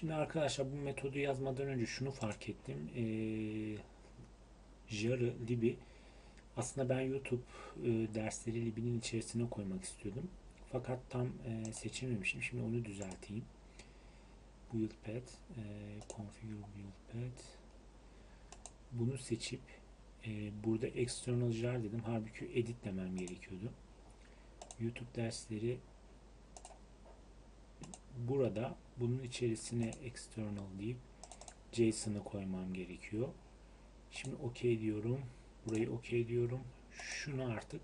Şimdi arkadaşlar bu metodu yazmadan önce şunu fark ettim. Ee, Jar'ı, Lib'i aslında ben YouTube e, dersleri Lib'nin içerisine koymak istiyordum. Fakat tam e, seçememişim. Şimdi onu düzelteyim. Buildpad, e, Configure Buildpad. Bunu seçip e, burada External Jar dedim. Halbuki edit demem gerekiyordu. YouTube dersleri burada bunun içerisine external deyip JSON'ı koymam gerekiyor. Şimdi OK diyorum. Burayı OK diyorum. Şunu artık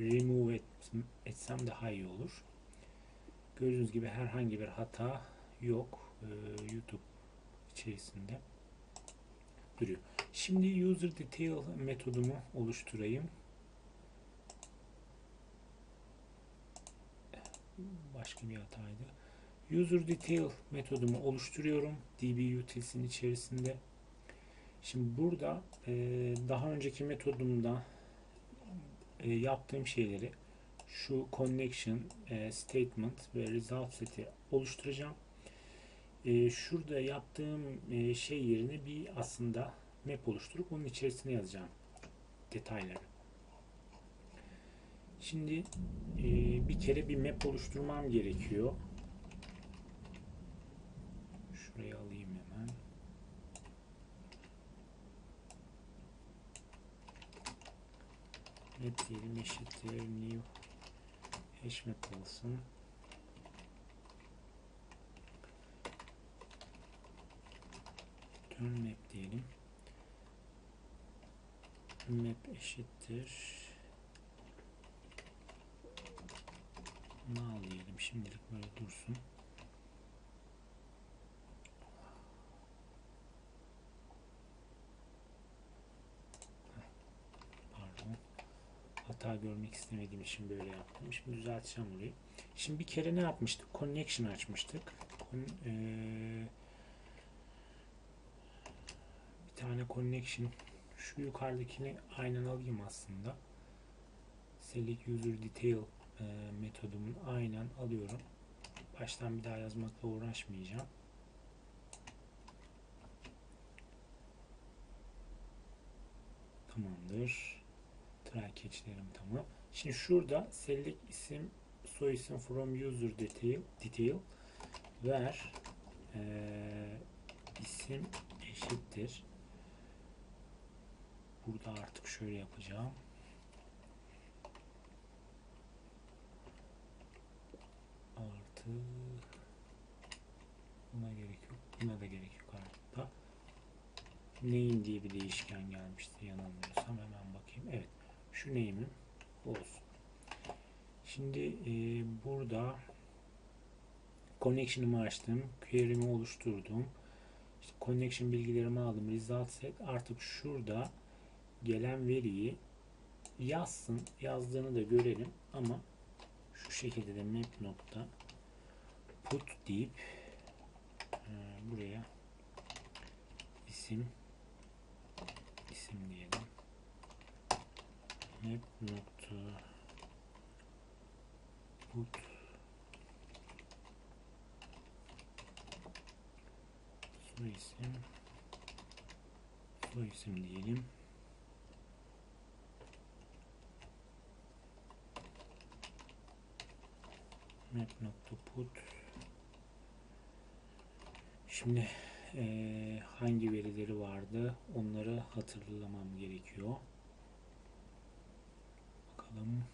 remove et, etsem daha iyi olur. Gördüğünüz gibi herhangi bir hata yok. Ee, YouTube içerisinde duruyor. Şimdi user detail metodumu oluşturayım. Başka bir hataydı. User detail metodumu oluşturuyorum. DB utils'in içerisinde. Şimdi burada e, daha önceki metodumda e, yaptığım şeyleri şu connection e, statement ve result seti oluşturacağım. E, şurada yaptığım e, şey yerine bir aslında map oluşturup onun içerisine yazacağım detayları. Şimdi e, bir kere bir map oluşturmam gerekiyor. Şuraya alayım hemen. Map diyelim eşittir new hash map olsun. Turn map diyelim. Map eşittir null diyelim. Şimdilik böyle dursun. Hata görmek istemediğim için böyle yaptım. Şimdi düzelteceğim orayı. Şimdi bir kere ne yapmıştık? Connection açmıştık. Con ee, bir tane connection şu yukarıdakini aynen alayım aslında. Select user detail e, metodumun aynen alıyorum. Baştan bir daha yazmakla uğraşmayacağım. Tamamdır. Try catch'lerim tamam. Şimdi şurada select isim soy isim from user detail detail ver e, isim eşittir. Burada artık şöyle yapacağım. Artı buna gerek yok. Buna da gerek yok artık da. Name diye bir değişken gelmişti yanılmıyorsam hemen bakayım. Evet. Şu name'im olsun. Şimdi e, burada connection'ımı açtım. Query'mi oluşturdum. İşte connection bilgilerimi aldım. Result set. Artık şurada gelen veriyi yazsın. Yazdığını da görelim ama şu şekilde de map nokta put deyip e, buraya isim isim diyelim map nokta put soy isim soy isim diyelim. Map.put Şimdi e, hangi verileri vardı? Onları hatırlamam gerekiyor. Bakalım.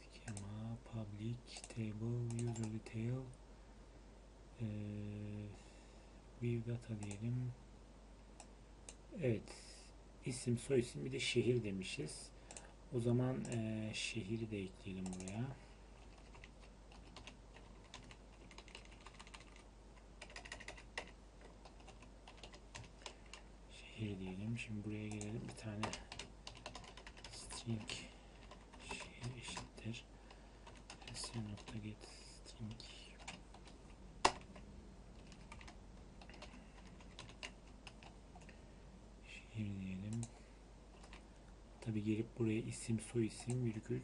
Schema, public, table, user detail, view data diyelim. Evet. İsim, soyisim bir de şehir demişiz. O zaman e, şehri de ekleyelim buraya. Şehir diyelim. Şimdi buraya gelelim. Bir tane string şehir eşittir. get string şehir diyelim. Tabi gelip buraya isim, soy isim, virgül,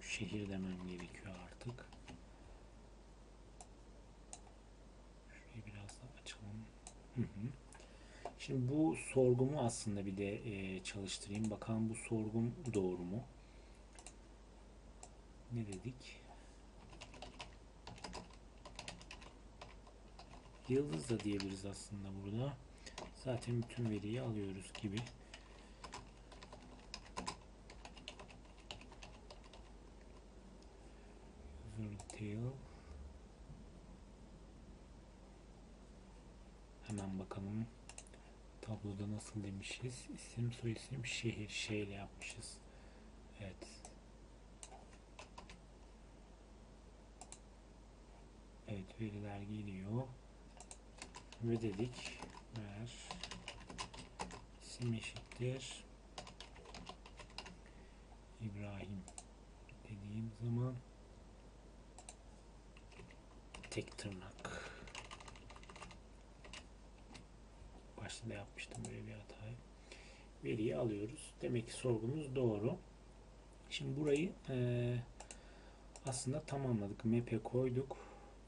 şehir demem gerekiyor artık. Şurayı biraz daha açalım. Hı hı. Şimdi bu sorgumu aslında bir de e, çalıştırayım. Bakalım bu sorgum doğru mu? Ne dedik? Yıldız da diyebiliriz aslında burada. Zaten bütün veriyi alıyoruz gibi. Detail. Hemen bakalım. Tabloda nasıl demişiz? İsim, soyisim, şehir, şeyle yapmışız. Evet. Evet veriler geliyor. Ve dedik ver isim eşittir İbrahim dediğim zaman tek tırnak. Başta da yapmıştım böyle bir hatayı. Veriyi alıyoruz. Demek ki sorgumuz doğru. Şimdi burayı eee, aslında tamamladık. Map'e koyduk.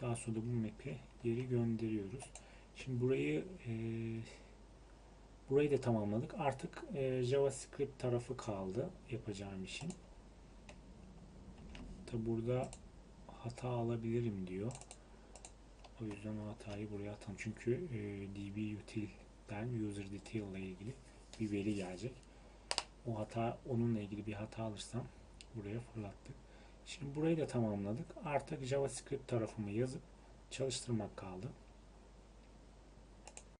Daha sonra bu map'i geri gönderiyoruz. Şimdi burayı e, burayı da tamamladık. Artık e, JavaScript tarafı kaldı yapacağım işin. Tabi burada hata alabilirim diyor. O yüzden o hatayı buraya atalım. Çünkü e, dbutil'den user detail ile ilgili bir veri gelecek. O hata onunla ilgili bir hata alırsam buraya fırlattık. Şimdi burayı da tamamladık. Artık JavaScript tarafımı yazıp çalıştırmak kaldı.